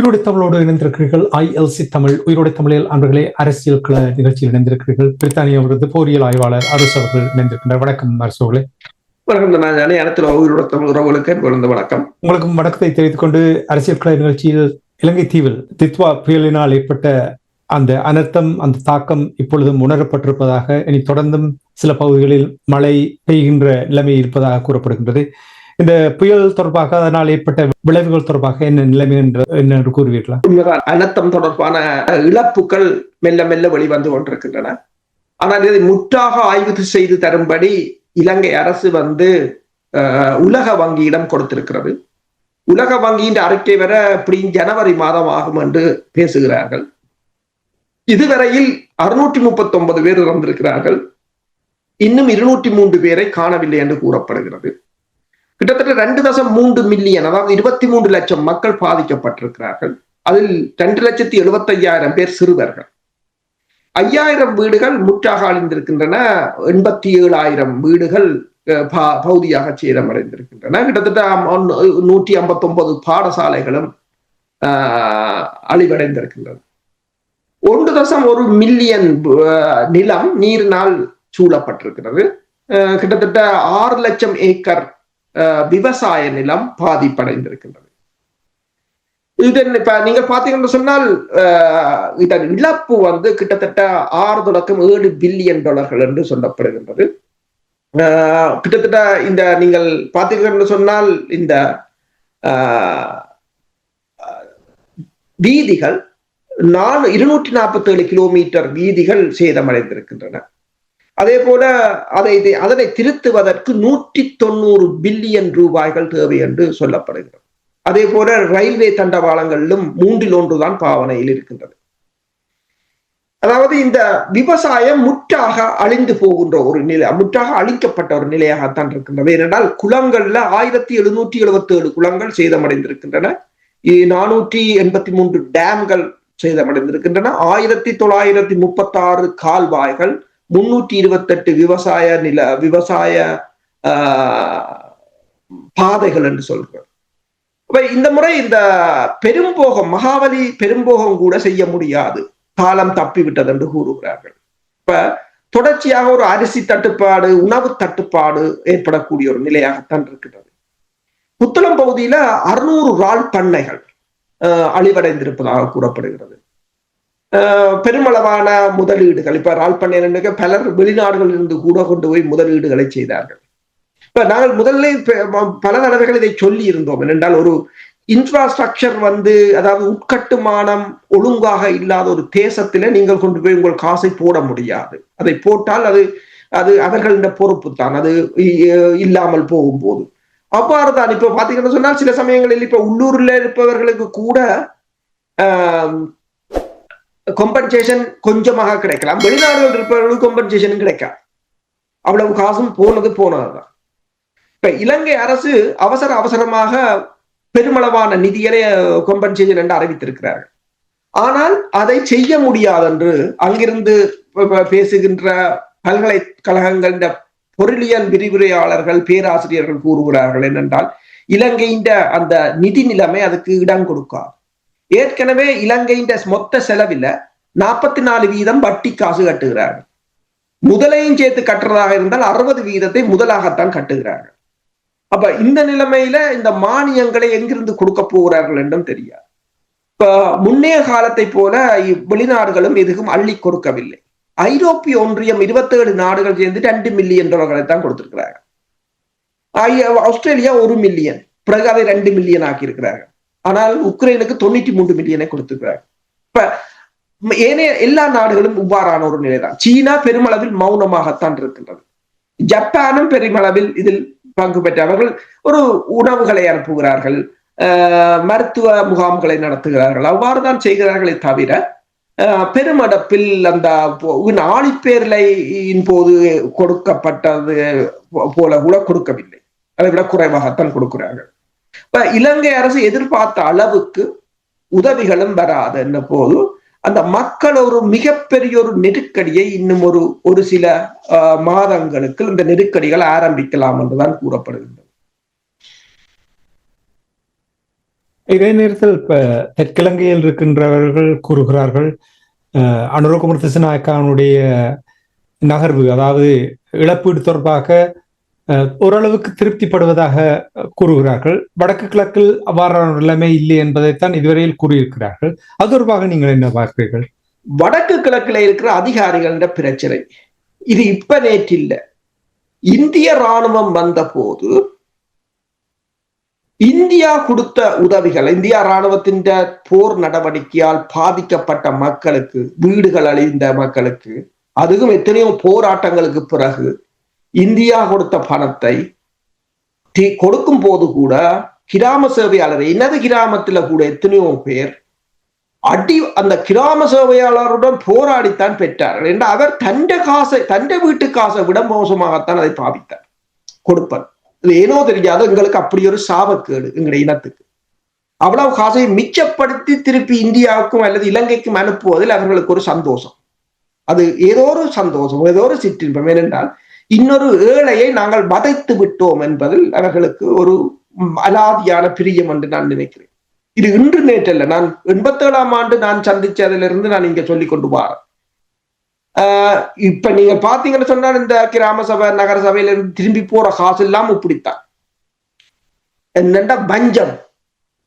உயிரோடு தமிழோடு இணைந்திருக்கிறீர்கள் ஐஎல்சி தமிழ் உயிரோடு தமிழில் அன்பர்களே அரசியல் கள நிகழ்ச்சியில் இணைந்திருக்கிறீர்கள். பிரித்தானிய விருது போரியல் ஆய்வாளர் அரசு அவர்கள் இணைந்திருக்கின்றார். வணக்கம் அரசு அவர்களே. வணக்கம் அனைத்து உயிரோட தமிழ் உறவுகளுக்கு விழுந்த வணக்கம். உங்களுக்கும் வணக்கத்தை தெரிவித்துக் கொண்டு அரசியல் கள நிகழ்ச்சியில் இலங்கை தீவில் தித்வா புயலினால் ஏற்பட்ட அந்த அனர்த்தம் அந்த தாக்கம் இப்பொழுதும் உணரப்பட்டிருப்பதாக இனி தொடர்ந்தும் சில பகுதிகளில் மழை பெய்கின்ற நிலைமை இருப்பதாக கூறப்படுகின்றது. இந்த புயல் தொடர்பாக அதனால் ஏற்பட்ட விளைவுகள் தொடர்பாக என்ன நிலைமை என்று என்ன என்று கூறுவீர்களா? உண்மைதான் அனர்த்தம் தொடர்பான இழப்புகள் மெல்ல மெல்ல வெளிவந்து கொண்டிருக்கின்றன. ஆனால் இதை முற்றாக ஆய்வு செய்து தரும்படி இலங்கை அரசு வந்து உலக வங்கியிடம் கொடுத்திருக்கிறது. உலக வங்கியின் அறிக்கை வர இப்படி ஜனவரி மாதம் ஆகும் என்று பேசுகிறார்கள். இதுவரையில் அறுநூற்றி முப்பத்தி ஒன்பது பேர் இறந்திருக்கிறார்கள். இன்னும் இருநூற்றி மூன்று பேரை காணவில்லை என்று கூறப்படுகிறது. கிட்டத்தட்ட ரெண்டு தசம் மூன்று மில்லியன் அதாவது இருபத்தி மூன்று லட்சம் மக்கள் பாதிக்கப்பட்டிருக்கிறார்கள். அதில் ரெண்டு லட்சத்தி எழுபத்தி ஐயாயிரம் பேர் சிறுவர்கள். ஐயாயிரம் வீடுகள் முற்றாக அழிந்திருக்கின்றன. எண்பத்தி ஏழாயிரம் வீடுகள் அஹ், ப- பகுதியாக சேதமடைந்திருக்கின்றன. கிட்டத்தட்ட நூற்றி ஐம்பத்தி ஒன்பது பாடசாலைகளும் ஆஹ், அழிவடைந்திருக்கின்றன. ஒன்று தசம் ஒரு மில்லியன் அஹ், நிலம் நீரினால் சூழப்பட்டிருக்கிறது. அஹ், கிட்டத்தட்ட ஆறு லட்சம் ஏக்கர் விவசாய நிலம் பாதிப்படைந்திருக்கின்றது. இதன் இப்ப நீங்க பாத்தீங்கன்னு சொன்னால் இதன் இழப்பு வந்து கிட்டத்தட்ட ஆறு தொடக்கம் ஏழு பில்லியன் டாலர்கள் என்று சொல்லப்படுகின்றது. கிட்டத்தட்ட இந்த நீங்கள் பார்த்தீங்கன்னு சொன்னால் இந்த வீதிகள் நாலு இருநூற்றி நாற்பத்தி ஏழு கிலோமீட்டர் வீதிகள் சேதமடைந்திருக்கின்றன. அதே போல அதை அதனை திருத்துவதற்கு நூற்றி தொண்ணூறு பில்லியன் ரூபாய்கள் தேவை என்று சொல்லப்படுகிறது. அதே போல ரயில்வே தண்டவாளங்களிலும் மூன்றில் ஒன்றுதான் பாவனையில் இருக்கின்றது. அதாவது இந்த விவசாயம் முற்றாக அழிந்து போகின்ற ஒரு நிலை முற்றாக அழிக்கப்பட்ட ஒரு நிலையாகத்தான் இருக்கின்றது. ஏனென்றால் குளங்கள்ல ஆயிரத்தி எழுநூற்றி எழுபத்தி ஏழு குளங்கள் சேதமடைந்திருக்கின்றன. நானூற்றி எண்பத்தி மூன்று டேம்கள் சேதமடைந்திருக்கின்றன. ஆயிரத்தி தொள்ளாயிரத்தி முப்பத்தாறு கால்வாய்கள் முன்னூற்றி இருபத்தெட்டு விவசாய நில விவசாய ஆஹ், பாதைகள் என்று சொல்கிறோம் அப்ப இந்த முறை இந்த பெரும்போகம் மகாபலி பெரும்போகம் கூட செய்ய முடியாது. காலம் தப்பிவிட்டது என்று கூறுகிறார்கள். இப்ப தொடர்ச்சியாக ஒரு அரிசி தட்டுப்பாடு உணவு தட்டுப்பாடு ஏற்படக்கூடிய ஒரு நிலையாகத்தான் இருக்கிறது. புத்தளம் பகுதியில அறுநூறு ரால் பண்ணைகள் ஆஹ், அழிவடைந்திருப்பதாக கூறப்படுகிறது. பெருமளவான முதலீடுகள். இப்ப ரால் பண்ணை பலர் வெளிநாடுகளில் இருந்து கூட கொண்டு போய் முதலீடுகளை செய்தார்கள். இப்ப நாங்கள் முதல்ல பல தடவைகள் இதை சொல்லி இருந்தோம் என்றால் ஒரு இன்ஃப்ராஸ்ட்ரக்சர் வந்து அதாவது உட்கட்டுமானம் ஒழுங்காக இல்லாத ஒரு தேசத்துல நீங்கள் கொண்டு போய் உங்கள் காசை போட முடியாது. அதை போட்டால் அது அது அவர்களின் பொறுப்பு தான். அது இல்லாமல் போகும்போது. அவ்வாறு தான். இப்ப பாத்தீங்கன்னு சொன்னால் சில சமயங்களில் இப்ப உள்ளூர்ல இருப்பவர்களுக்கு கூட கொம்பன்சேஷன் கொஞ்சமாக கிடைக்கலாம். வெளிநாடுகள் இருப்பவர்களுக்கு கொம்பன்சேஷனும் கிடைக்காது. அவ்வளவு காசும் போனது போனதுதான். இப்ப இலங்கை அரசு அவசர அவசரமாக பெருமளவான நிதியிலே கொம்பன்சேஷன் என்று அறிவித்திருக்கிறார்கள். ஆனால் அதை செய்ய முடியாது என்று அங்கிருந்து பேசுகின்ற பல்கலைக்கழகங்களின் பொருளியல் விரிவுரையாளர்கள் பேராசிரியர்கள் கூறுகிறார்கள் என்னென்றால் இலங்கையின் அந்த நிதி நிலைமை அதுக்கு இடம் கொடுக்காது. ஏற்கனவே இலங்கையின் மொத்த செலவில நாற்பத்தி நாலு வீதம் வட்டி காசு கட்டுகிறார் முதலையும் சேர்த்து கட்டுறதாக இருந்தால் அறுபது வீதத்தை முதலாகத்தான் கட்டுகிறார்கள். அப்ப இந்த நிலைமையில இந்த மானியங்களை எங்கிருந்து கொடுக்க போகிறார்கள் என்றும் தெரியாது. இப்ப முன்னைய காலத்தை போல இ- வெளிநாடுகளும் எதுவும் அள்ளி கொடுக்கவில்லை. ஐரோப்பிய ஒன்றியம் இருபத்தேழு நாடுகள் சேர்ந்து ரெண்டு மில்லியன் டாலர்களை தான் கொடுத்திருக்கிறாங்க ஆஸ்திரேலியா ஒரு மில்லியன் பிறகு அதை ரெண்டு மில்லியன் ஆக்கியிருக்கிறார்கள். ஆனால் உக்ரைனுக்கு தொண்ணூற்றி மூன்று மில்லியனை கொடுத்துக்கிறார் இப்ப ஏனைய எல்லா நாடுகளும் இவ்வாறான ஒரு நிலைதான். சீனா பெருமளவில் மௌனமாகத்தான் இருக்கின்றது. ஜப்பானும் பெருமளவில் இதில் பங்கு பெற்றவர்கள் ஒரு உணவுகளை அனுப்புகிறார்கள் ஆஹ் மருத்துவ முகாம்களை நடத்துகிறார்கள். அவ்வாறு தான் செய்கிறார்களே தவிர ஆஹ் பெருமடப்பில் அந்த ஆழிப்பேரலையின் போது கொடுக்கப்பட்டது போல கூட கொடுக்கவில்லை. அதை விட குறைவாகத்தான் கொடுக்கிறார்கள். இப்ப இலங்கை அரசு எதிர்பார்த்த அளவுக்கு உதவிகளும் வராது என்ன போது அந்த மக்கள் ஒரு மிகப்பெரிய ஒரு நெருக்கடியை இன்னும் ஒரு ஒரு சில ஆஹ், மாதங்களுக்கு இந்த நெருக்கடிகள் ஆரம்பிக்கலாம் என்றுதான் கூறப்படுகின்றது. இதே நேரத்தில் இப்ப தெற்கிழங்கையில் இருக்கின்றவர்கள் கூறுகிறார்கள் அஹ், அனுரகுமார் திசநாயக்கானுடைய நகர்வு அதாவது இழப்பீடு தொடர்பாக ஓரளவுக்கு திருப்திப்படுவதாக கூறுகிறார்கள். வடக்கு கிழக்கில் அவ்வாறான நிலைமை இல்லை என்பதைத்தான் இதுவரையில் கூறியிருக்கிறார்கள். அது தொடர்பாக நீங்கள் என்ன பார்க்கிறீர்கள்? வடக்கு கிழக்கில் இருக்கிற அதிகாரிகள பிரச்சனை. இது இப்ப நேற்றில்லை. இந்திய ராணுவம் வந்த போது இந்தியா கொடுத்த உதவிகள் இந்தியா ராணுவத்தின் போர் நடவடிக்கையால் பாதிக்கப்பட்ட மக்களுக்கு வீடுகள் அழிந்த மக்களுக்கு அதுவும் எத்தனையோ போராட்டங்களுக்கு பிறகு இந்தியா கொடுத்த பணத்தை கொடுக்கும் போது கூட கிராம சேவையாளர் எனது கிராமத்துல கூட எத்தனையோ பேர் அடி அந்த கிராம சேவையாளருடன் போராடித்தான் பெற்றார்கள் என்று அவர் தண்ட காசை தண்ட வீட்டு காசை விட மோசமாகத்தான் அதை பாவித்தார் கொடுப்பது இது ஏனோ தெரியாது எங்களுக்கு அப்படி ஒரு சாபக்கேடு எங்களுடைய இனத்துக்கு. அவ்வளவு காசை மிச்சப்படுத்தி திருப்பி இந்தியாவுக்கும் அல்லது இலங்கைக்கும் அனுப்புவதில் அவர்களுக்கு ஒரு சந்தோஷம். அது ஏதோ ஒரு சந்தோஷம் ஏதோ ஒரு சிற்றின்பம். ஏனென்றால் இன்னொரு ஏழையை நாங்கள் வதைத்து விட்டோம் என்பதில் அவர்களுக்கு ஒரு அலாதியான பிரியம் என்று நான் நினைக்கிறேன். இது இன்று நேற்றல்ல நான் எண்பத்தேழாம் ஆண்டு நான் சந்திச்சதிலிருந்து நான் இங்க சொல்லி கொண்டு வரேன் ஆஹ் இப்ப நீங்க பாத்தீங்கன்னு சொன்னா இந்த கிராம சபை நகர சபையில இருந்து திரும்பி போற காசு எல்லாம் இப்படித்தான். என்னண்டா பஞ்சம்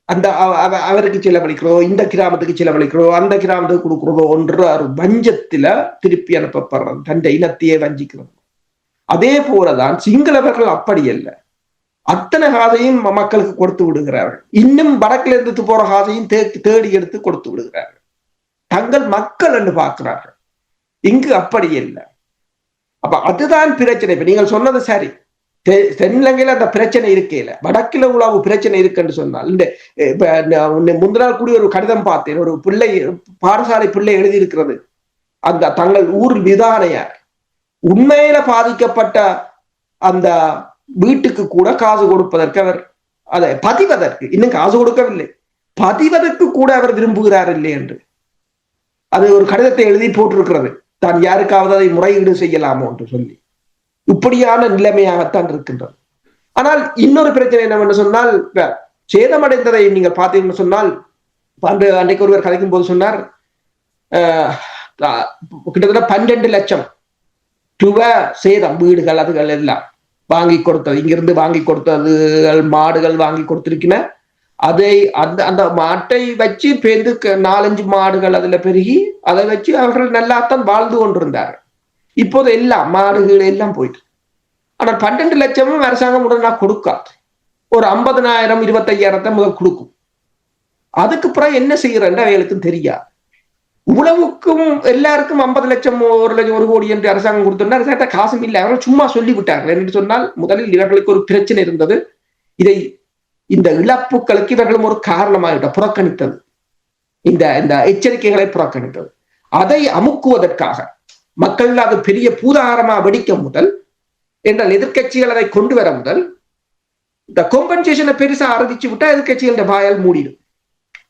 அந்த அவ- அவருக்கு செலவழிக்கிறதோ இந்த கிராமத்துக்கு செலவழிக்கிறதோ அந்த கிராமத்துக்கு கொடுக்கிறதோ ஒன்ற ஒரு வஞ்சத்துல திருப்பி அனுப்பப்படுறது தன் இனத்தையே வஞ்சிக்கிறது. அதே போலதான் சிங்களவர்கள் அப்படி அல்ல. அத்தனை காதையும் மக்களுக்கு கொடுத்து விடுகிறார்கள். இன்னும் வடக்கில் இருந்து போற காதையும் தே- தேடி எடுத்து கொடுத்து விடுகிறார்கள். தங்கள் மக்கள் என்று பார்க்கிறார்கள். இங்கு அப்படி இல்லை. அப்ப அதுதான் பிரச்சனை. இப்ப நீங்கள் சொன்னது சரி. தெ- தென்னிலங்கையில அந்த பிரச்சனை இருக்கையில வடக்கில உலாவு பிரச்சனை இருக்குன்னு சொன்னால் இந்த இப்ப நான் நாள் ஒரு கடிதம் பார்த்தேன். ஒரு பிள்ளை பாடசாலை பிள்ளை எழுதியிருக்கிறது. அந்த தங்கள் ஊர் விதானையார். உண்மையில பாதிக்கப்பட்ட அந்த வீட்டுக்கு கூட காசு கொடுப்பதற்கு அவர் அதை பதிவதற்கு இன்னும் காசு கொடுக்கவில்லை. பதிவதற்கு கூட அவர் விரும்புகிறார் இல்லை என்று. அது ஒரு கடிதத்தை எழுதி போட்டிருக்கிறது. தான் யாருக்காவது அதை முறையீடு செய்யலாமோ என்று சொல்லி. இப்படியான நிலைமையாகத்தான் இருக்கின்றது. ஆனால் இன்னொரு பிரச்சனை என்னவென்று சொன்னால் சேதமடைந்ததை நீங்கள் பார்த்தீங்கன்னு சொன்னால் அன்று அன்றைக்கு ஒருவர் கதைக்கும் போது சொன்னார் ஆஹ், கிட்டத்தட்ட பன்னெண்டு லட்சம் துவ சேதம் வீடுகள் அதுகள் எல்லாம் வாங்கி கொடுத்தது இங்கிருந்து வாங்கி கொடுத்ததுகள் மாடுகள் வாங்கி கொடுத்திருக்கின அதை அந்த அந்த மாட்டை வச்சு பெருந்து க- நாலஞ்சு மாடுகள் அதுல பெருகி அதை வச்சு அவர்கள் நல்லாத்தான் வாழ்ந்து கொண்டிருந்தார் இப்போது எல்லாம் மாடுகள் எல்லாம் போயிட்டு ஆனால் பன்னெண்டு லட்சமும் அரசாங்கம் உடனே கொடுக்காது ஒரு ஐம்பதனாயிரம் இருபத்தையாயிரத்தை முதல் கொடுக்கும் அதுக்கு பிறகு என்ன செய்யறேன்னு அவைகளுக்கும் தெரியாது உழவுக்கும் எல்லாருக்கும் ஐம்பது லட்சம் ஒரு லட்சம் ஒரு கோடி என்று அரசாங்கம் கொடுத்திருந்தா அரசாங்கத்தை காசும் இல்லை. அவர்கள் சும்மா சொல்லிவிட்டார்கள் என்று சொன்னால் முதலில் இவர்களுக்கு ஒரு பிரச்சனை இருந்தது. இதை இந்த இழப்புகளுக்கு இவர்களும் ஒரு காரணமாக புறக்கணித்தது. இந்த இந்த எச்சரிக்கைகளை புறக்கணித்தது. அதை அமுக்குவதற்காக மக்கள் அது பெரிய பூதாகரமா வெடிக்க முதல் என்றால் எதிர்க்கட்சிகள் அதை கொண்டு வர முதல் இந்த கொம்பன்சேஷனை பெருசா ஆரம்பிச்சு விட்டா எதிர்கட்சிகளுடைய வாயால் மூடிடும்.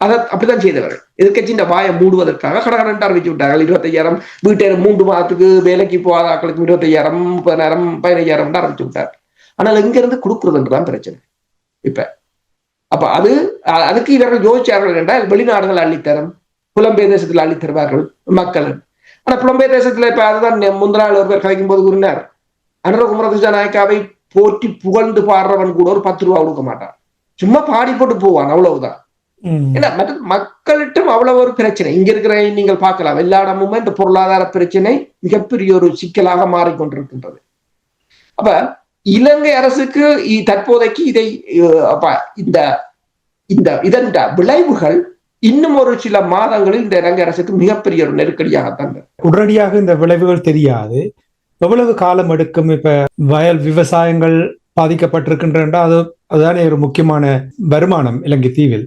அதை அப்படிதான் செய்தவர்கள். எதிர்கட்சியின் வாயை மூடுவதற்காக கடகடன் அறிவிச்சு விட்டார்கள். இருபத்தையாயிரம் வீட்டை மூன்று மாதத்துக்கு வேலைக்கு போகாத ஆட்களுக்கு இருபத்தையாயிரம் முப்பதாயிரம் பதினையாயிரம் ஆரம்பிச்சு விட்டார். ஆனால் எங்கிருந்து கொடுக்குறதுன்றதான் பிரச்சனை. இப்ப அப்ப அது அதுக்கு இவர்கள் யோசிச்சார்கள் என்றால் வெளிநாடுகள் அள்ளித்தரும் புலம்பெயர் தேசத்தில் அள்ளித்தருவார்கள் மக்கள். ஆனா புலம்பெயர் தேசத்துல இப்ப அதுதான் நெ- நாள் ஒருவர் கலைக்கும் போது கூறினார். அனுரகுமர நாயக்காவை போற்றி புகழ்ந்து பாடுறவன் கூட ஒரு பத்து ரூபா கொடுக்க மாட்டான். சும்மா பாடி போட்டு போவான் அவ்வளவுதான். ஏன்னா மற்ற மக்களிட்டும் அவ்வளவு ஒரு பிரச்சனை. இங்க இருக்கிற நீங்கள் பார்க்கலாம். எல்லா இடமுமே இந்த பொருளாதார பிரச்சனை மிகப்பெரிய ஒரு சிக்கலாக மாறிக்கொண்டிருக்கின்றது. அப்ப இலங்கை அரசுக்கு தற்போதைக்கு இதை இந்த இந்த இதன் விளைவுகள் இன்னும் ஒரு சில மாதங்களில் இந்த இலங்கை அரசுக்கு மிகப்பெரிய ஒரு நெருக்கடியாகத்தான் இருக்கும். உடனடியாக இந்த விளைவுகள் தெரியாது. எவ்வளவு காலம் எடுக்கும்? இப்ப வயல் விவசாயங்கள் பாதிக்கப்பட்டிருக்கின்றன. அது அதுதானே ஒரு முக்கியமான வருமானம் இலங்கை தீவில்.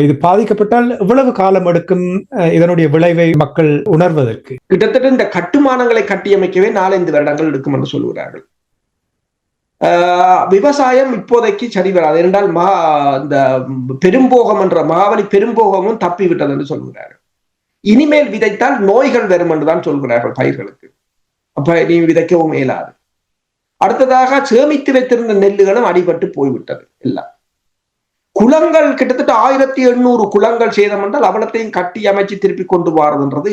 இது பாதிக்கப்பட்டால் எவ்வளவு காலம் எடுக்கும் அஹ், இதனுடைய விளைவை மக்கள் உணர்வதற்கு? கிட்டத்தட்ட இந்த கட்டுமானங்களை கட்டியமைக்கவே நாலஞ்சு வருடங்கள் எடுக்கும் என்று சொல்கிறார்கள் ஆஹ் விவசாயம் இப்போதைக்கு சரி வராது. என்றால் மா இந்த பெரும்போகம் என்ற மாவலி பெரும்போகமும் தப்பி விட்டது என்று சொல்கிறார்கள் இனிமேல் விதைத்தால் நோய்கள் வரும் என்றுதான் சொல்கிறார்கள் பயிர்களுக்கு. அப்ப நீ விதைக்கவும் இயலாது. அடுத்ததாக சேமித்து வைத்திருந்த நெல்லுகளும் அடிபட்டு போய்விட்டது எல்லாம். குளங்கள் கிட்டத்தட்ட ஆயிரத்தி எண்ணூறு குளங்கள் சேதம் என்றால் அவலத்தையும் கட்டி அமைச்சு திருப்பி கொண்டு வாரதுன்றது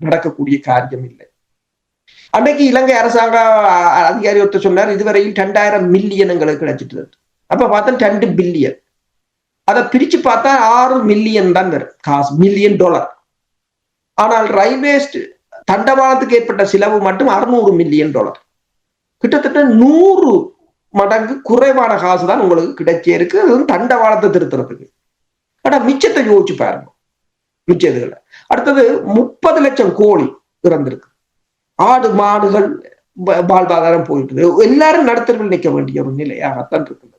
நடக்கக்கூடிய காரியம் இல்லை. அன்னைக்கு இலங்கை அரசாங்க அதிகாரி ஒருத்தர் சொன்னார் இதுவரையில் ரெண்டாயிரம் மில்லியன் எங்களுக்கு கிடைச்சிட்டு அப்ப பார்த்தா ரெண்டு பில்லியன் அதை பிரிச்சு பார்த்தா ஆறு மில்லியன் தான் வரும். காசு மில்லியன் டாலர் ஆனால் ரயில்வேஸ் தண்டவாளத்துக்கு ஏற்பட்ட செலவு மட்டும் அறுநூறு மில்லியன் டாலர் கிட்டத்தட்ட நூறு மடங்கு குறைவான காசு தான் உங்களுக்கு கிடைச்சே இருக்கு. அதுவும் தண்டவாளத்தை திருத்துறதுக்கு. ஆனா மிச்சத்தை யோசிச்சு பாருங்க. மிச்சதுகளை அடுத்தது முப்பது லட்சம் கோழி இறந்திருக்கு. ஆடு மாடுகள் வாழ்வாதாரம் போயிட்டு எல்லாரும் நடுத்தரவில் நிற்க வேண்டிய ஒரு நிலையாகத்தான் இருக்குது.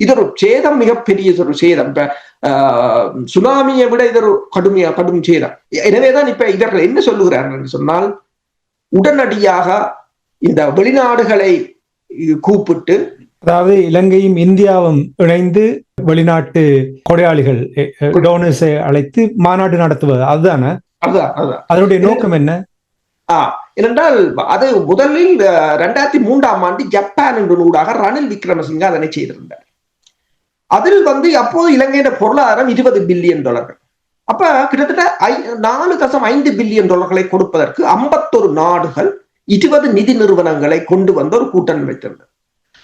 இது ஒரு சேதம் மிகப்பெரிய ஒரு சேதம். இப்ப ஆஹ், சுனாமியை விட இது ஒரு கடுமையா கடும் சேதம். எனவேதான் இப்ப இவர்கள் என்ன சொல்லுகிறார்கள் என்று சொன்னால் உடனடியாக இந்த வெளிநாடுகளை கூப்பிட்டு அதாவது இலங்கையும் இந்தியாவும் இணைந்து வெளிநாட்டு கொடையாளிகள் டோனர்ஸை அழைத்து மாநாடு நடத்துவது. அதுதானே? அதனுடைய நோக்கம் என்ன? ஆஹ் ஏனென்றால் அது முதலில் ரெண்டாயிரத்தி மூன்றாம் ஆண்டு ஜப்பான் என்ற நூடாக ரணில் விக்ரமசிங்க அதனை செய்திருந்தார். அதில் வந்து அப்போது இலங்கையின் பொருளாதாரம் இருபது பில்லியன் டாலர்கள். அப்ப கிட்டத்தட்ட ஐ- நாலு தசம் ஐந்து பில்லியன் டாலர்களை கொடுப்பதற்கு ஐம்பத்தொரு நாடுகள் இருபது நிதி நிறுவனங்களை கொண்டு வந்த ஒரு கூட்டணி வைத்திருந்தது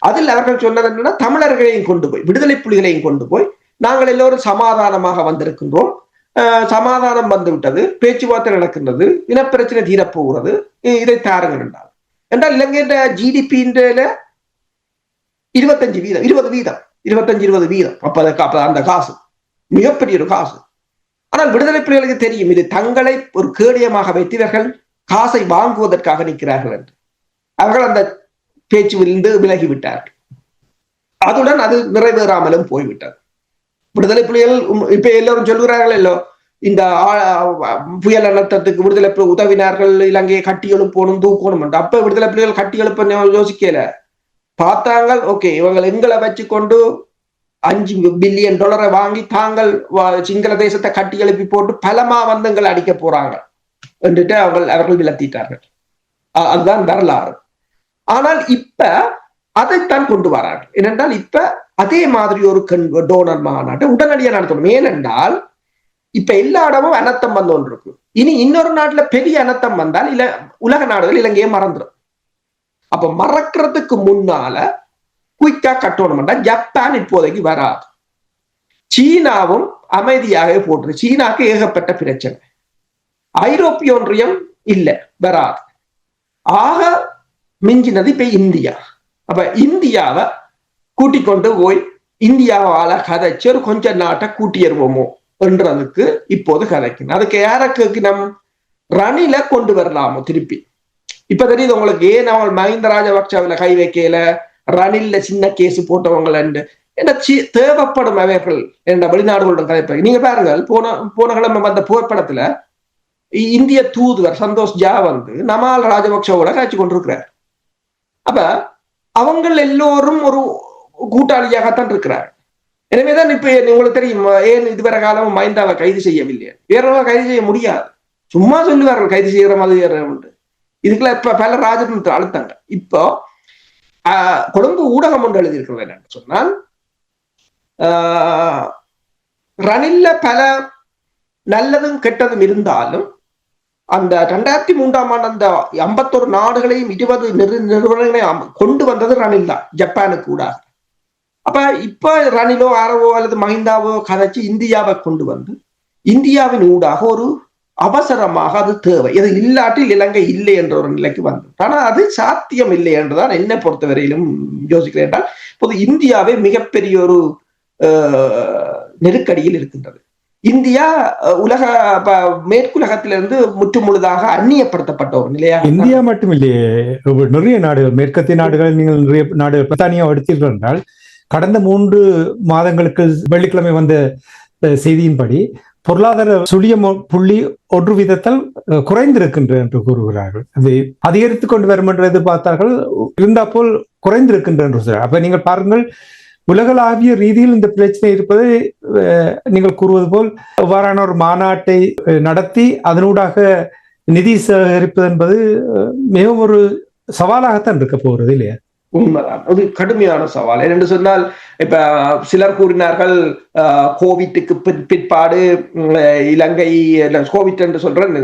அதில் அவர்கள் சொன்னது என்னன்னா தமிழர்களையும் கொண்டு போய் விடுதலை புலிகளையும் கொண்டு போய் நாங்கள் எல்லோரும் சமாதானமாக வந்திருக்கின்றோம். சமாதானம் வந்துவிட்டது பேச்சுவார்த்தை நடக்கின்றது இனப்பிரச்சனை தீரப்போகிறது இதை தாருங்கள் என்றார். என்றால் இலங்கையின் ஜிடிபின்ற இருபத்தஞ்சு வீதம் இருபது வீதம் இருபத்தஞ்சு இருபது வீதம். அப்ப அந்த காசு மிகப்பெரிய ஒரு காசு. ஆனால் விடுதலை புலிகளுக்கு தெரியும் இது தங்களை ஒரு கேடயமாக வைத்தவர்கள் காசை வாங்குவதற்காக நிற்கிறார்கள் என்று. அவர்கள் அந்த பேச்சு விழுந்து விலகி விட்டார்கள் அதுடன் அது நிறைவேறாமலும் போய்விட்டது. விடுதலை புலிகள் இப்ப எல்லோரும் சொல்கிறார்கள் இல்லோ இந்த புயல் அனர்த்தத்துக்கு விடுதலை புலி உதவினார்கள் இலங்கையை கட்டி எழுப்பணும் தூக்கணும் என்று. அப்ப விடுதலை புலிகள் கட்டி எழுப்ப யோசிக்கல. பார்த்தாங்க ஓகே இவங்க எங்களை வச்சு கொண்டு அஞ்சு பில்லியன் டாலரை வாங்கி தாங்கள் வ- சிங்கள தேசத்தை கட்டி எழுப்பி போட்டு பலமா வந்து எங்களை அடிக்க போறாங்க. என்றுட்டு அவர்கள் அவர்கள் விளத்திட்டார்கள் அதுதான் வரலாறு. ஆனால் இப்ப அதைத்தான் கொண்டு வரார்கள். ஏனென்றால் இப்ப அதே மாதிரி ஒரு கண் டோனர் மாநாட்டை உடனடியாக நடத்தணும். ஏனென்றால் இப்ப எல்லா இடமும் அனர்த்தம் வந்து ஒன்று இருக்கு இனி இன்னொரு நாட்டுல பெரிய அனர்த்தம் வந்தால் இல்ல உலக நாடுகள் இலங்கையை மறந்துடும். அப்ப மறக்கிறதுக்கு முன்னால குயிக்கா கட்டணும்னா ஜப்பான் இப்போதைக்கு வராது. சீனாவும் அமைதியாகவே போட்டுரு. சீனாக்கு ஏகப்பட்ட பிரச்சனை. ஐரோப்பிய ஒன்றியம் இல்லை வராது. ஆக மிஞ்சினது இப்ப இந்தியா. அப்ப இந்தியாவை கூட்டிக் கொண்டு போய் இந்தியாவால கதைச்சு ஒரு கொஞ்ச நாட்டை கூட்டியருவோமோ என்றதுக்கு இப்போது கதைக்கணும் அதுக்கு யார கேட்கணும் ரணில கொண்டு வரலாமோ திருப்பி. இப்ப தெரியுது உங்களுக்கு ஏன் அவங்க மஹிந்த ராஜபக்சாவில கை வைக்கல? ரணில்ல சின்ன கேஸ் போட்டவங்க என்ன சி- தேவைப்படும் அவர்கள் என்ற வெளிநாடுகளுடன் கதைப்பாங்க நீங்க பாருங்கள் போன போன கிழமை வந்த புகைப்படத்துல இந்திய தூதுவர் சந்தோஷ் ஜா வந்து நமால் ராஜபக்சவோட காய்ச்சி கொண்டிருக்கிறார். அப்ப அவங்கள் எல்லோரும் ஒரு கூட்டாளியாகத்தான் இருக்கிறார். எனவேதான் இப்ப உங்களுக்கு தெரியும் ஏன் இதுவரை காலம் மைந்தாவை கைது செய்யவில்லை? வேற கைது செய்ய முடியாது. சும்மா சொல்லுவார்கள் கைது செய்யற மாதிரி வேற உண்டு. இதுக்குள்ள இப்ப பல ராஜதந்திர அழுத்தாங்க இப்போ ஆஹ், கொழும்பு ஊடகம் ஒன்று எழுதியிருக்கிறது என்னன்னு சொன்னால் ஆஹ், ரணில்ல பல நல்லதும் கெட்டதும் இருந்தாலும் அந்த ரெண்டாயிரத்தி மூன்றாம் ஆண்டு அந்த ஐம்பத்தொரு நாடுகளையும் இருபது நிறு நிறுவனங்களையும் கொண்டு வந்தது ரணில் தான் ஜப்பானுக்கு கூட அப்ப இப்ப ரணிலோ ஆரவோ அல்லது மஹிந்தாவோ கதைச்சு இந்தியாவை கொண்டு வந்து இந்தியாவின் ஊடாக ஒரு அவசரமாக அது தேவை. இது இல்லாட்டில் இலங்கை இல்லை என்ற ஒரு நிலைக்கு வந்தது. ஆனா அது சாத்தியம் இல்லை என்றுதான் என்னை பொறுத்தவரையிலும் யோசிக்கிறேன் என்றால் இப்போது இந்தியாவே மிகப்பெரிய ஒரு நெருக்கடியில் இருக்கின்றது. இந்தியா உலக மேற்குலகத்திலிருந்து முற்று முழுதாக அந்நியப்படுத்தப்பட்ட ஒரு நிலையாக இந்தியா மட்டும் இல்லையே நிறைய நாடுகள் மேற்கத்திய நாடுகள் நீங்கள் நிறைய நாடுகள் பிரித்தானியா எடுத்தீர்கள் என்றால் கடந்த மூன்று மாதங்களுக்கு வெள்ளிக்கிழமை வந்த செய்தியின்படி பொருளாதார சுழியம் புள்ளி ஒன்று விதத்தால் குறைந்திருக்கின்ற என்று கூறுகிறார்கள். அது அதிகரித்து கொண்டு வரும் என்று எதிர்பார்த்தார்கள் இருந்தா போல் குறைந்திருக்கின்ற என்று சொல்றார். அப்ப நீங்கள் பாருங்கள் உலகளாவிய ரீதியில் இந்த பிரச்சனை இருப்பதை நீங்கள் கூறுவது போல் அவ்வாறான ஒரு மாநாட்டை நடத்தி அதனூடாக நிதி சேகரிப்பது என்பது மிகவும் ஒரு சவாலாகத்தான் இருக்க போகிறது இல்லையா? உண்மைதான். அது கடுமையான சவால். என்று சொன்னால் இப்ப சிலர் கூறினார்கள் ஆஹ், கோவிட்டுக்கு பிற்பாடு இலங்கை கோவிட் என்று சொல்றேன்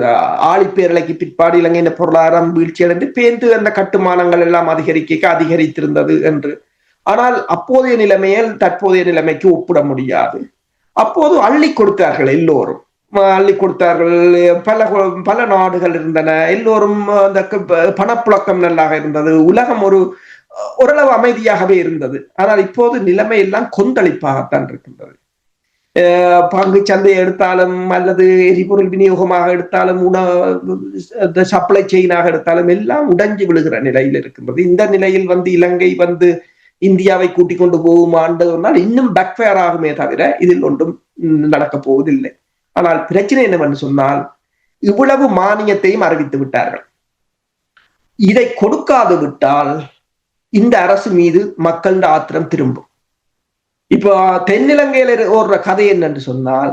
ஆழிப்பேரலைக்கு பிற்பாடு இலங்கையின் பொருளாதாரம் வீழ்ச்சி அடைந்து பேருந்து அந்த கட்டுமானங்கள் எல்லாம் அதிகரிக்க அதிகரித்திருந்தது என்று ஆனால் அப்போதைய நிலைமையில் தற்போதைய நிலைமைக்கு ஒப்பிட முடியாது. அப்போது அள்ளி கொடுத்தார்கள் எல்லோரும். அள்ளி கொடுத்தார்கள். பல பல நாடுகள் இருந்தன. எல்லோரும் அந்த பணப்புழக்கம் நல்லாக இருந்தது. உலகம் ஒரு ஓரளவு அமைதியாகவே இருந்தது. ஆனால் இப்போது நிலைமை எல்லாம் கொந்தளிப்பாகத்தான் இருக்கின்றது. அஹ் பங்கு சந்தை எடுத்தாலும் அல்லது எரிபொருள் விநியோகமாக எடுத்தாலும் உணவு சப்ளை செயினாக எடுத்தாலும் எல்லாம் உடைஞ்சு விழுகிற நிலையில் இருக்கின்றது. இந்த நிலையில் வந்து இலங்கை வந்து இந்தியாவை கூட்டிக் கொண்டு போகுமான்னு சொன்னால் இன்னும் பேக்ஃபயர் ஆகுமே தவிர இதில் ஒன்றும் நடக்க நடக்கப் போவதில்லை. ஆனால் பிரச்சனை என்னவென்று சொன்னால் இவ்வளவு மானியத்தையும் அறிவித்து விட்டார்கள். இதை கொடுக்காது விட்டால் இந்த அரசு மீது மக்களின் ஆத்திரம் திரும்பும். இப்போ தென்னிலங்கையில ஓடுற கதை என்னன்னு சொன்னால்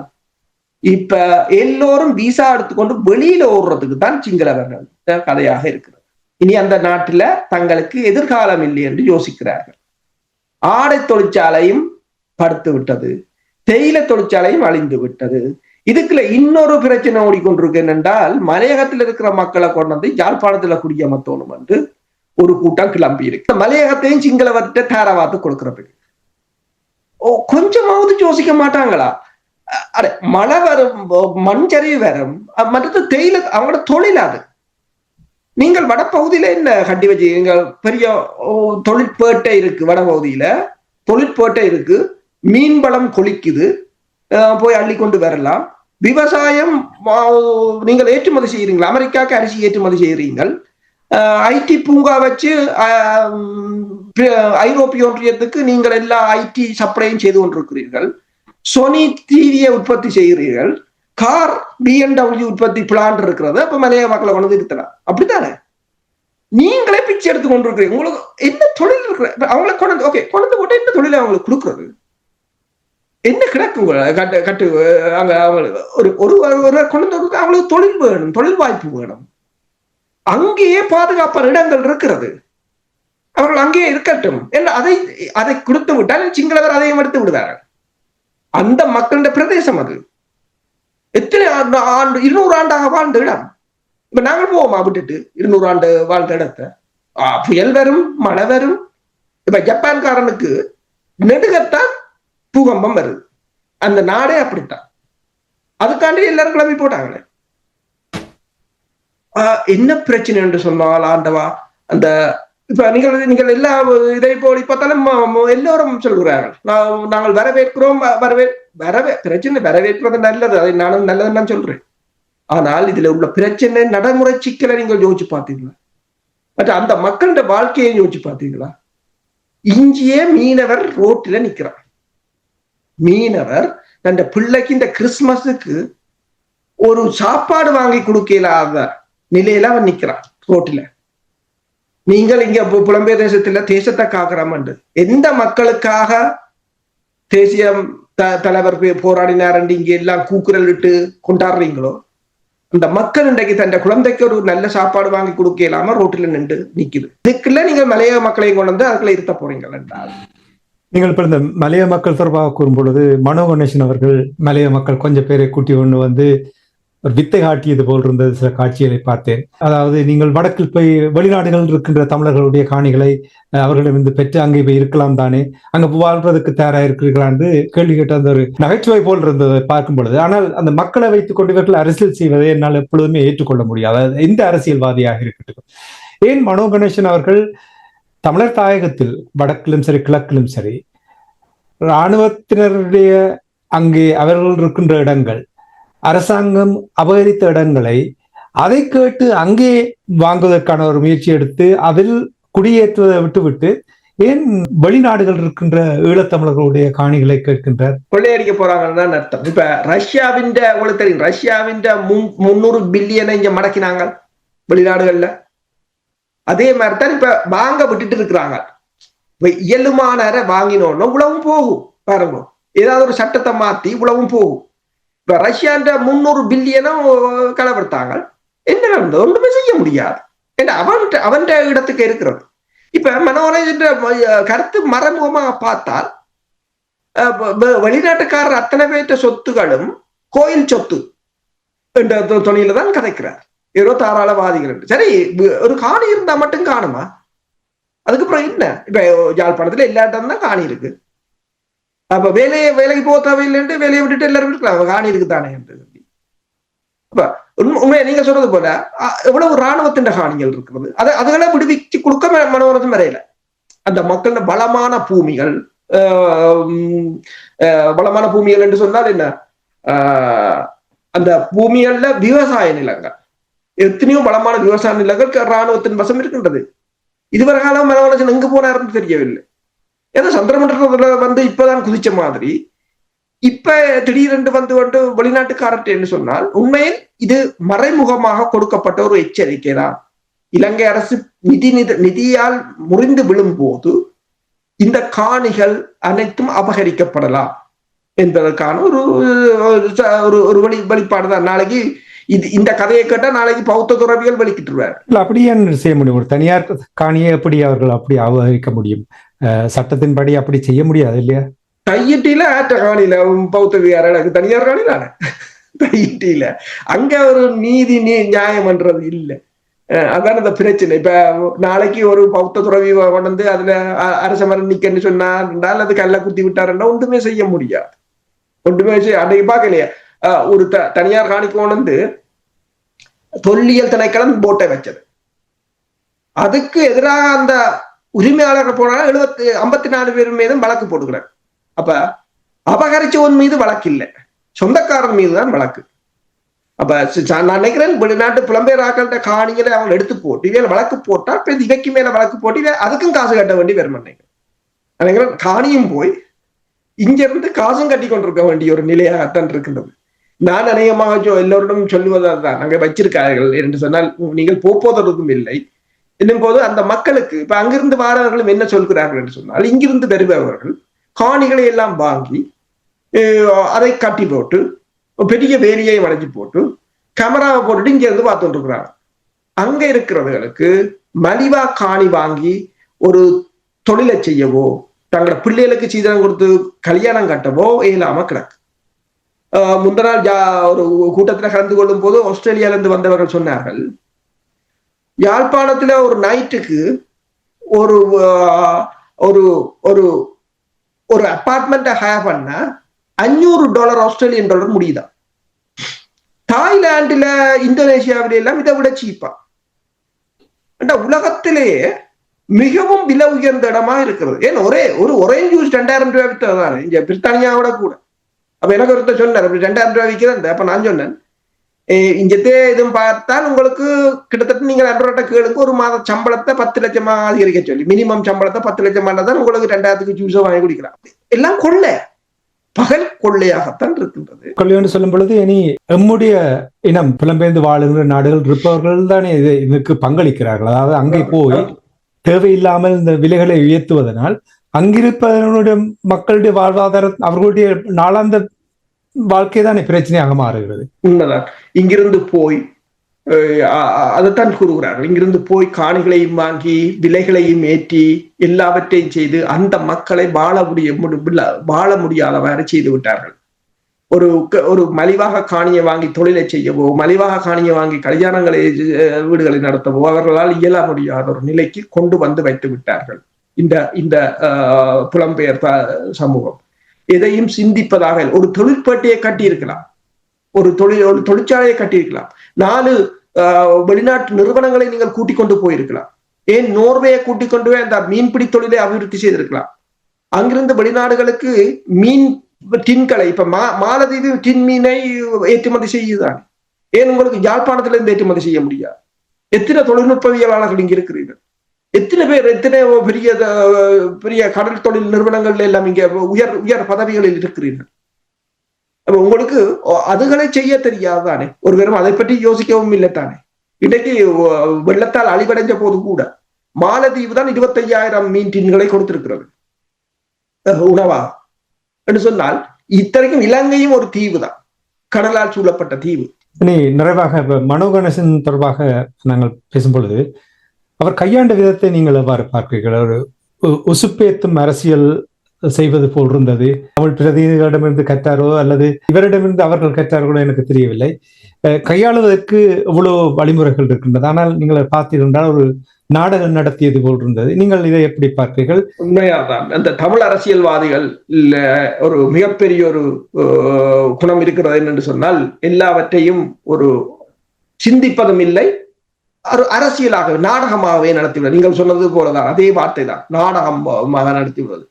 இப்ப எல்லோரும் விசா எடுத்துக்கொண்டு வெளியில ஓடுறதுக்கு தான் சிங்களவர்கள் கதையாக இருக்கிறது. இனி அந்த நாட்டுல தங்களுக்கு எதிர்காலம் இல்லை என்று யோசிக்கிறார்கள். ஆடை தொழிற்சாலையும் படுத்து விட்டது. தேயிலை தொழிற்சாலையும் அழிந்து விட்டது. இதுக்குள்ள இன்னொரு பிரச்சனை ஓடிக்கொண்டிருக்கு என்றால் மலையகத்தில் இருக்கிற மக்களை கொண்டு வந்து யாழ்ப்பாணத்துல குடியமர்த்தணும் என்று ஒரு கூட்டம் கிளம்பி இருக்கு. மலையகத்தையும் சிங்களவர்கிட்ட தாராவாத்து கொடுக்கறதுக்கு ஓ கொஞ்சமாவது யோசிக்க மாட்டாங்களா? அட மழை வரும் மண் சரிவு வரும் மற்றது தேயிலை அவங்களோட தொழில் அது. நீங்கள் வடப்பகுதியில என்ன கட்டி வச்சு எங்க பெரிய ஓ, தொழிற்பேட்டை இருக்கு வடபகுதியில. தொழிற்பேட்டை இருக்கு. மீன்வளம் கொளிக்குது. போய் அள்ளி கொண்டு வரலாம். விவசாயம் நீங்கள் ஏற்றுமதி செய்யறீங்களா அமெரிக்காவுக்கு அரிசி ஏற்றுமதி செய்யறீங்கள் ஐடி பூங்கா வச்சு ஐரோப்பிய ஒன்றியத்துக்கு நீங்கள் எல்லா ஐடி சப்ளையும் செய்து கொண்டிருக்கிறீர்கள். சோனி டிவியை உற்பத்தி செய்கிறீர்கள். கார் பிஎன்டபிள்யூ உற்பத்தி பிளான் இருக்கிறத இப்ப மலைய மக்களை கொண்டு வந்து நிறுத்தலாம் அப்படித்தானே? நீங்களே பிச்சை எடுத்து கொண்டிருக்கிறீங்க உங்களுக்கு என்ன தொழில் இருக்கிற அவங்கள கொண்டு ஓகே கொண்டு போட்டு என்ன தொழில் அவங்களுக்கு கொடுக்குறது? என்ன கிடக்கு கட்டு கட்டு அங்க அவங்களுக்கு? ஒரு ஒரு ஒரு கொண்டு அவங்களுக்கு தொழில் வேணும் தொழில் வாய்ப்பு வேணும். அங்கேயே பாதுகாப்பான இடங்கள் இருக்கிறது. அவர்கள் அங்கேயே இருக்கட்டும். என்ன அதை அதை கொடுத்து விட்டால் சிங்களவர் அதையும் எடுத்து விடுவார்கள். அந்த மக்களின் பிரதேசம் அது. எத்தனை ஆண்டு ஆண்டு இருநூறு ஆண்டாக வாழ்ந்த இடம்? இப்ப நாங்கள் போவோமா விட்டுட்டு? இருநூறு ஆண்டு வாழ்ந்த இடத்தை. புயல் வரும் மழை வரும். இப்ப ஜப்பான்காரனுக்கு நெடுகத்தான் பூகம்பம் வருது. அந்த நாடே அப்படித்தான். அதுக்காண்டி எல்லாரும் கிளம்பி போட்டாங்களே. ஆஹ் என்ன பிரச்சனை என்று சொன்னால் ஆண்டவா அந்த இப்ப நீங்கள் நீங்கள் எல்லா இதை போல் இப்பத்தாலும் எல்லோரும் சொல்கிறார்கள். நான் நாங்கள் வரவேற்கிறோம் வரவே வரவே பிரச்சனை வரவேற்கிறது நல்லது அதை நானும் நல்லதுன்னு நான் சொல்றேன். ஆனால் இதுல உள்ள பிரச்சனை நடைமுறை சிக்கலை நீங்கள் யோசிச்சு பார்த்தீங்களா மற்ற அந்த மக்களோட வாழ்க்கையை யோசிச்சு பார்த்தீங்களா இஞ்சியே மீனவர் ரோட்டில் நிற்கிறார். மீனவர் தன் பிள்ளைக்கு இந்த கிறிஸ்மஸுக்கு ஒரு சாப்பாடு வாங்கி கொடுக்கலாத நிலையில அவன் நிக்கிறான் ரோட்டில். நீங்கள் இங்க புலம்பெயர் தேசத்துல தேசத்தை காக்கிறோம் எந்த மக்களுக்காக தேசிய த- தலைவர் போராடினார் இங்க எல்லாம் கூக்குரல் இட்டு கொண்டாடுறீங்களோ அந்த மக்கள் இன்றைக்கு தன் குழந்தைக்கு ஒரு நல்ல சாப்பாடு வாங்கி கொடுக்க இல்லாம ரோட்டில் நின்று நிக்குது. இதுக்குள்ள நீங்க மலைய மக்களையும் கொண்டு வந்து அதுக்குள்ள இருத்த போறீங்கள் என்றால். நீங்கள் இப்ப இந்த மலைய மக்கள் தொடர்பாக கூறும் பொழுது மனோ கணேசன் அவர்கள் மலைய மக்கள் கொஞ்சம் பேரை கூட்டி கொண்டு வந்து ஒரு வித்தை காட்டியது போல் இருந்த சில காட்சிகளை பார்த்தேன். அதாவது நீங்கள் வடக்கில் போய் வெளிநாடுகளில் இருக்கின்ற தமிழர்களுடைய காணிகளை அஹ், அவர்களிடமிருந்து பெற்று அங்கே போய் இருக்கலாம் தானே? அங்க வாழ்றதுக்கு தயாராக இருக்கிறீர்களா என்று கேள்வி கேட்ட அந்த ஒரு நகைச்சுவை போல் இருந்ததை பார்க்கும் பொழுது ஆனால் அந்த மக்களை வைத்துக் கொண்டு இவர்கள் அரசியல் செய்வதை என்னால் எப்பொழுதுமே ஏற்றுக்கொள்ள முடியாது. எந்த அரசியல்வாதியாக இருக்கட்டும். ஏன் மனோ கணேசன் அவர்கள் தமிழர் தாயகத்தில் வடக்கிலும் சரி கிழக்கிலும் சரி இராணுவத்தினருடைய அங்கே அவர்கள் இருக்கின்ற இடங்கள் அரசாங்கம் அபகரித்த இடங்களை அதை கேட்டு அங்கே வாங்குவதற்கான ஒரு முயற்சி எடுத்து அதில் குடியேற்றுவதை விட்டுவிட்டு ஏன் வெளிநாடுகள் இருக்கின்ற ஈழத்தமிழர்களுடைய காணிகளை கேட்கின்றார்? கொள்ளையடிக்க போறாங்கன்னு தான் அர்த்தம். இப்ப ரஷ்யாவின் உங்களுக்கு தெரியும் ரஷ்யாவின் முன்னூறு பில்லியனை இங்க மடக்கினாங்க வெளிநாடுகள்ல. அதே மாதிரி தான் இப்ப வாங்க விட்டுட்டு இருக்கிறாங்க. இயலுமானரை இயலுமான வாங்கினோம்னா உழவும் போகும். பாருங்க. ஏதாவது ஒரு சட்டத்தை மாத்தி உழவும் போகும். இப்ப ரஷ்யான்ற முன்னூறு பில்லியனும் கலவர்த்தாங்க என்ன நடந்தது? ஒன்றுமே செய்ய முடியாது. ஏன்னா அவன் அவன் இடத்துக்கு இருக்கிறது. இப்ப மனோரஞ்சன் கருத்து மறைமுகமாக பார்த்தால் வெளிநாட்டுக்காரர் அத்தனை பேர்த்த சொத்துகளும் கோயில் சொத்து என்ற துணியில தான் கதைக்கிறார். ஏதோ தாராளவாதிகள் சரி ஒரு காணி இருந்தா மட்டும் காணுமா? அதுக்கப்புறம் என்ன? இப்ப யாழ்ப்பாணத்துல எல்லா இடம் தான் காணி இருக்கு. அப்ப வேலையை வேலைக்கு போக தேவையில்லைன்ட்டு வேலையை விட்டுட்டு எல்லாரும் இருக்கலாம் காணி இருக்கு தானே என்று சொல்லி. அப்ப உண்மை உண்மையை நீங்க சொல்றது போல எவ்வளவு இராணுவத்தின் காணிகள் இருக்கிறது. அதை அதுகளை விடுவிச்சு கொடுக்க ம- மனோரதம் வரையில. அந்த மக்கள பலமான பூமிகள் ஆஹ் ஆஹ் பலமான பூமிகள் என்று சொன்னால் என்ன? ஆஹ் அந்த பூமிகள்ல விவசாய நிலங்கள். எத்தனையோ பலமான விவசாய நிலங்கள் இராணுவத்தின் ராணுவத்தின் வசம் இருக்கின்றது. இதுவரை காலம் மனோரஞ்சன் எங்கு போனாருன்னு தெரியவில்லை. ஏதோ சந்திரமண்டலத்துல வந்து இப்பதான் குதிச்ச மாதிரி. இப்ப திடீரென்று வந்து வந்து வெளிநாட்டுக்காரர்கிட்ட என்று சொன்னால் உண்மையில் இது மறைமுகமாக கொடுக்கப்பட்ட ஒரு எச்சரிக்கை தான். இலங்கை அரசு நிதி நிதியால் முறிந்து விழும்போது இந்த காணிகள் அனைத்தும் அபகரிக்கப்படலாம் என்பதற்கான ஒரு ஒரு ஒரு வழி வெளிப்பாடு தான். நாளைக்கு இது இந்த கதையை கேட்டா நாளைக்கு பௌத்த துறவிகள் வெளிக்கிட்டுருவார். இல்லை அப்படியே செய்ய முடியும்? ஒரு தனியார் காணியை எப்படி அவர்கள் அப்படி அபகரிக்க முடியும்? சட்டத்தின்படி அப்படி செய்ய முடியாது இல்லையா? தையிட்டியில ஆற்ற காணியில பௌத்த விகாரம் தனியார் ராணில தையிட்டியில அங்க ஒரு நீதி நீ நியாயம்ன்றது இல்ல. அதான் இந்த பிரச்சனை. இப்ப நாளைக்கு ஒரு பௌத்த துறவி கொண்டு வந்து அதுல அரச மரம் நிக்கன்னு சொன்னார் அது கல்ல குத்தி விட்டாருன்னா ஒன்றுமே செய்ய முடியாது. ஒன்றுமே செய்ய அன்றைக்கு பார்க்கலையா அஹ் ஒரு த தனியார் காணிக்கு கொண்டு வந்து தொல்லியல் திணைக்களம் போட்டை வச்சது. அதுக்கு எதிராக அந்த உரிமையாளர் போனாலும் எழுபத்தி ஐம்பத்தி நாலு பேர் மீதும் வழக்கு போட்டுக்கிறாங்க அப்ப அபகரிச்சவன் மீது வழக்கு இல்லை. சொந்தக்காரன் மீது தான் வழக்கு. அப்ப ச- நான் நினைக்கிறேன் வெளிநாட்டு புலம்பெயர் ஆக்கள்கிட்ட காணிகளை அவங்க எடுத்து போட்டு இவையில வழக்கு போட்டா இப்ப இவைக்கு மேல வழக்கு போட்டு அதுக்கும் காசு கட்ட வேண்டி வரும் நினைக்கிறேன். காணியும் போய் இங்க இருந்து காசும் கட்டி கொண்டிருக்க வேண்டிய ஒரு நிலையாகத்தான் இருக்கின்றது. நான் அநேகமாக எல்லோரிடம் சொல்லுவது தான் அங்க வச்சிருக்கார்கள் என்று சொன்னால் நீங்கள் போப்போதற்கும் இல்லை. என்னும் போது அந்த மக்களுக்கு இப்ப அங்கிருந்து வாரவர்களும் என்ன சொல்கிறார்கள் என்று சொன்னால் இங்கிருந்து வருபவர்கள் காணிகளை எல்லாம் வாங்கி அஹ், அதை கட்டி போட்டு பெரிய வேலியை வளைஞ்சு போட்டு கேமராவை போட்டுட்டு இங்க இருந்து பார்த்துட்டு இருக்கிறாங்க. அங்க இருக்கிறவர்களுக்கு மலிவா காணி வாங்கி ஒரு தொழிலை செய்யவோ தங்களோட பிள்ளைகளுக்கு சீதனம் கொடுத்து கல்யாணம் கட்டவோ இயலாம கிடக்கு. ஆஹ் முந்த நாள் ஜா- ஒரு கூட்டத்துல கலந்து கொள்ளும் போது ஆஸ்திரேலியால இருந்து வந்தவர்கள் சொன்னார்கள் யாழ்ப்பாணத்துல ஒரு நைட்டுக்கு ஒரு ஒரு ஒரு ஒரு அபார்ட்மெண்ட்டை ஹேர் பண்ண அஞ்சூறு டாலர் ஆஸ்திரேலியன் டாலர் முடியுதா? தாய்லாந்துல இந்தோனேஷியாவில எல்லாம் இதை விட சீப்பா அண்டா உலகத்திலேயே மிகவும் விலை உயர்ந்த இடமா இருக்கிறது. ஏன் ஒரே ஒரு ஒரேஞ்ச் ஜூஸ் ரெண்டாயிரம் ரூபாய் வித்ததானே இங்க பிரித்தானியாவோட கூட. அப்ப எனக்கு ஒருத்தர் சொன்னார் அப்படி ரெண்டாயிரம் ரூபாய் விற்கிறேன் அப்ப நான் சொன்னேன் "ஏய், இங்கத்தே இதுவும் பார்த்தால் உங்களுக்கு கிட்டத்தட்ட நீங்க ரெண்டு ரூபாய் ஒரு மாத சம்பளத்தை பத்து லட்சமா அதிகரிக்க சொல்லி மினிமம் சம்பளத்தை பத்து லட்சமா தான் உங்களுக்கு ரெண்டாயிரத்துக்கு ஜூஸை வாங்கி குடிக்கலாம். எல்லாம் கொள்ளை. பகல் கொள்ளையாகத்தான் இருக்கின்றது. கொள்ளைன்னு சொல்லும் பொழுது இனி எம்முடைய இனம் புலம்பெயர்ந்து வாழுகிற நாடுகள் இருப்பவர்கள் தானே இது இதுக்கு பங்களிக்கிறார்கள். அதாவது அங்கே போய் தேவையில்லாமல் இந்த விலைகளை உயர்த்துவதனால் அங்கிருப்பவர்களுடைய மக்களுடைய வாழ்வாதாரம் அவர்களுடைய நாளாந்த வாழ்க்கை தானே பிரச்சனையாக மாறுகிறது. உண்மைதான். இங்கிருந்து போய் அஹ், அதைத்தான் கூறுகிறார்கள். இங்கிருந்து போய் காணிகளையும் வாங்கி விலைகளையும் ஏற்றி எல்லாவற்றையும் செய்து அந்த மக்களை வாழ முடிய முடி- வாழ முடியாதவாறு செய்து விட்டார்கள். ஒரு ஒரு மலிவாக காணியை வாங்கி தொழிலை செய்யவோ மலிவாக காணியை வாங்கி கல்யாணங்களை வீடுகளை நடத்தவோ அவர்களால் இயல முடியாத ஒரு நிலைக்கு கொண்டு வந்து வைத்து விட்டார்கள். இந்த இந்த புலம்பெயர் சமூகம். எதையும் சிந்திப்பதாக ஒரு தொழிற்பேட்டையை கட்டியிருக்கலாம். ஒரு தொழில் ஒரு தொழிற்சாலையை கட்டியிருக்கலாம். நாலு ஆஹ், வெளிநாட்டு நிறுவனங்களை நீங்கள் கூட்டிக் கொண்டு போயிருக்கலாம். ஏன் நோர்வேயை கூட்டிக் கொண்டு போய் அந்த மீன்பிடி தொழிலை அபிவிருத்தி செய்திருக்கலாம்? அங்கிருந்து வெளிநாடுகளுக்கு மீன் டின்களை இப்ப மா மாலதீவு டின் மீனை ஏற்றுமதி செய்யுதான் ஏன் உங்களுக்கு யாழ்ப்பாணத்துல இருந்து ஏற்றுமதி செய்ய முடியாது? எத்தனை தொழில்நுட்பவியலாளர்கள் இங்க இருக்கிறீர்கள்? எத்தனை பேர் எத்தனை பெரிய பெரிய கடல் தொழில் நிறுவனங்கள்ல எல்லாம் இங்க உயர் உயர் பதவிகளில் இருக்கிறீர்கள். அப்ப உங்களுக்கு அதுகளை செய்ய தெரியாதானே? ஒரு வெறும் அதை பற்றி யோசிக்கவும் இல்லை தானே? இன்றைக்கு வெள்ளத்தால் அழிவடைஞ்ச போது கூட மாலத்தீவு தான் இருபத்தையாயிரம் மீன் டின்களை கொடுத்திருக்கிறது. உணவா? என்று சொன்னால் இத்தனைக்கும் இலங்கையும் ஒரு தீவு தான். கடலால் சூழப்பட்ட தீவு. இனி நிறைவாக மனோ கணேசன் தொடர்பாக நாங்கள் பேசும் பொழுது அவர் கையாண்ட விதத்தை நீங்கள் எவ்வாறு பார்க்கிறீர்கள்? ஒரு உசுப்பேத்தும் அரசியல் செய்வது போல் இருந்தது. தமிழ் பிரதிநிதிகளிடமிருந்து கற்றாரோ அல்லது இவரிடமிருந்து அவர்கள் கற்றார்களோ எனக்கு தெரியவில்லை. கையாளுவதற்கு இவ்வளவு வழிமுறைகள் இருக்கின்றது ஆனால் நீங்கள் பார்த்தீர்கள் ஒரு நாடகம் நடத்தியது போல் இருந்தது. நீங்கள் இதை எப்படி பார்க்கிறீர்கள்? உண்மையாதான் அந்த தமிழ் அரசியல்வாதிகள் இல்ல ஒரு மிகப்பெரிய ஒரு குணம் இருக்கிறது என்று சொன்னால் எல்லாவற்றையும் ஒரு சிந்திப்பதும் இல்லை அரசியலாக நாடகமாகவே நடத்திவிடுவது நீங்கள் சொன்னது போலதான் அதே வார்த்தை தான் நாடகமாக நடத்திவிடுவது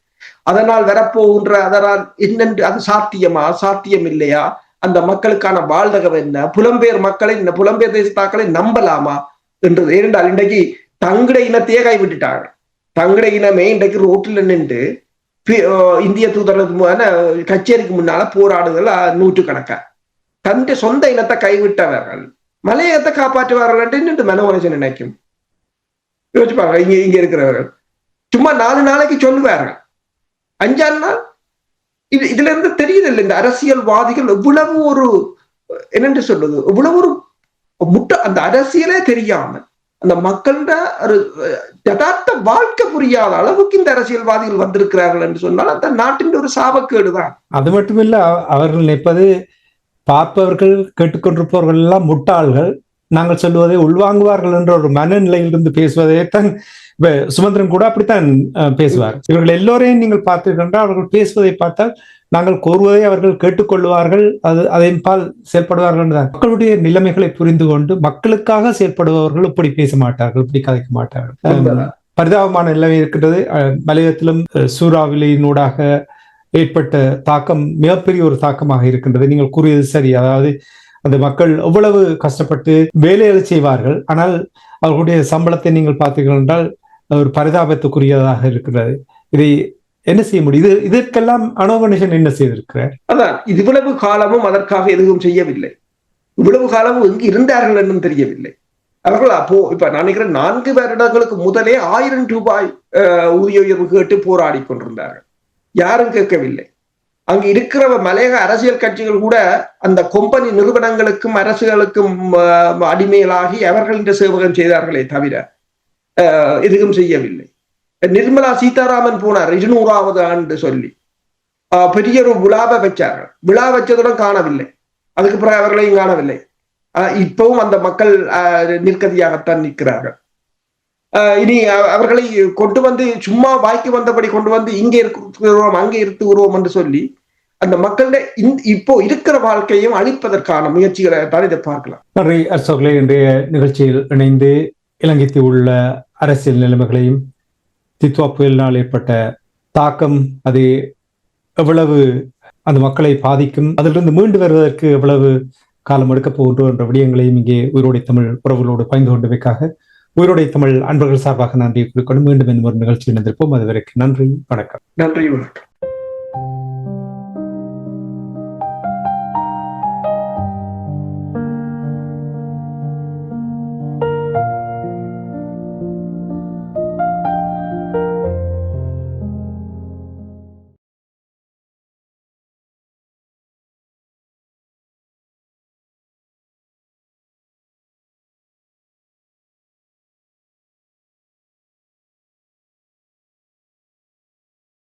அதனால் வரப்போகின்ற அதனால் என்னென்று அது சாத்தியமா சாத்தியம் இல்லையா அந்த மக்களுக்கான வாழ்தகம் என்ன? புலம்பெயர் மக்களை இந்த புலம்பெயர் தேசத்தாக்களை நம்பலாமா? என்றது. ஏனென்றால் இன்றைக்கு தங்கட இனத்தையே கைவிட்டுட்டாங்க தங்கட இனமே இன்றைக்கு ரோட்டில் நின்று இந்திய தூதரகத்துமான கச்சேரிக்கு முன்னால போராடுதல் நூற்றுக்கணக்கா. தன்னுடைய சொந்த இனத்தை கைவிட்டவர்கள் மலையத்தை காப்பாற்றுவார்கள் என்று மனோரஞ்சன் நினைக்கும்? யோசிப்பாங்க இங்க இங்க இருக்கிறவர்கள். சும்மா நாலு நாளைக்கு சொல்லுவார்கள். அஞ்சாறு நாள்? இது இதுல இருந்து தெரியுது இல்லை இந்த அரசியல்வாதிகள் எவ்வளவு ஒரு என்னென்று சொல்றது எவ்வளவு ஒரு முட்டை அந்த அரசியலே தெரியாம அந்த மக்கள்கிட்ட ஒரு யதார்த்த வாழ்க்கை புரியாத அளவுக்கு இந்த அரசியல்வாதிகள் வந்திருக்கிறார்கள் என்று சொன்னால் அந்த நாட்டின் ஒரு சாபக்கேடுதான். அது மட்டுமில்ல அவர்கள் நிற்பது பார்ப்பவர்கள் கேட்டுக்கொண்டிருப்பவர்கள் எல்லாம் முட்டாள்கள். நாங்கள் சொல்லுவதை உள்வாங்குவார்கள் என்ற ஒரு மனநிலையிலிருந்து பேசுவதைத்தான் இப்ப சுமந்திரன் கூட அப்படித்தான் பேசுவார். இவர்கள் எல்லோரையும் நீங்கள் பார்த்தீர்கள் அவர்கள் பேசுவதை பார்த்தால் நாங்கள் கூறுவதை அவர்கள் கேட்டுக்கொள்வார்கள் அது அதன் பால் செயல்படுவார்கள் என்றுதான். மக்களுடைய நிலைமைகளை புரிந்து கொண்டு மக்களுக்காக செயல்படுபவர்கள் இப்படி பேச மாட்டார்கள் இப்படி கதைக்க மாட்டார்கள். பரிதாபமான நிலைமை இருக்கின்றது. அஹ், மலையத்திலும் சூறாவளியினூடாக ஏற்பட்ட தாக்கம் மிகப்பெரிய ஒரு தாக்கமாக இருக்கின்றது. நீங்கள் கூறியது சரி. அதாவது அந்த மக்கள் எவ்வளவு கஷ்டப்பட்டு வேலைகளை செய்வார்கள் ஆனால் அவர்களுடைய சம்பளத்தை நீங்கள் பார்த்தீர்கள் என்றால் ஒரு பரிதாபத்துக்குரியதாக இருக்கிறது. இதை என்ன செய்ய முடியும்? இது இதற்கெல்லாம் அனோகணேசன் என்ன செய்திருக்கிறார்? அதான் இவ்வளவு காலமும் அதற்காக எதுவும் செய்யவில்லை. இவ்வளவு காலமும் எங்கு இருந்தார்கள் என்றும் தெரியவில்லை. அவர்கள் அப்போ இப்ப நான் நினைக்கிறேன் நான்கு வருடங்களுக்கு முதலே ஆயிரம் ரூபாய் ஊதிய உயர்வு கேட்டு போராடி கொண்டிருந்தார்கள். யாரும் கேட்கவில்லை. அங்கு இருக்கிற மலையக அரசியல் கட்சிகள் கூட அந்த கொம்பனி நிறுவனங்களுக்கும் அரசுகளுக்கும் அடிமையிலாகி அவர்கள் இந்த சேவகம் செய்தார்களே தவிர எதுவும் செய்யவில்லை. நிர்மலா சீதாராமன் போனார் இருநூறாவது ஆண்டு சொல்லி. ஆஹ் பெரிய ஒரு விழாவை வச்சார்கள். விழா வச்சதுடன் காணவில்லை. அதுக்கு பிறகு அவர்களையும் காணவில்லை. ஆஹ் இப்பவும் அந்த மக்கள் ஆஹ் நிற்கதியாகத்தான் நிற்கிறார்கள். இனி அவர்களை கொண்டு வந்து சும்மா வாய்க்கு வந்தபடி கொண்டு வந்து இங்கே இருக்கிறோம் அங்கே இருக்குகிறோம் என்று சொல்லி அந்த மக்களுடைய இப்போ இருக்கிற வாழ்க்கையும் அழிப்பதற்கான முயற்சிகளை தான் இதை பார்க்கலாம். நன்றி அசோக்லே இன்றைய நிகழ்ச்சியில் இணைந்து இலங்கைக்கு உள்ள அரசியல் நிலைமைகளையும் தித்வா புயலினால் ஏற்பட்ட தாக்கம் அது எவ்வளவு அந்த மக்களை பாதிக்கும் அதிலிருந்து மீண்டு வருவதற்கு எவ்வளவு காலம் எடுக்கப் போகின்றோம் என்ற விடயங்களையும் இங்கே உயிரோடை தமிழ் உறவுகளோடு பகிர்ந்து கொண்டவைக்காக உயிரோடை தமிழ் அன்பர்கள் சார்பாக நன்றி குறிக்கொண்டு மீண்டும் இந்த ஒரு நிகழ்ச்சி இணைந்திருப்போம். அதுவரைக்கு நன்றி வணக்கம். நன்றி வணக்கம்.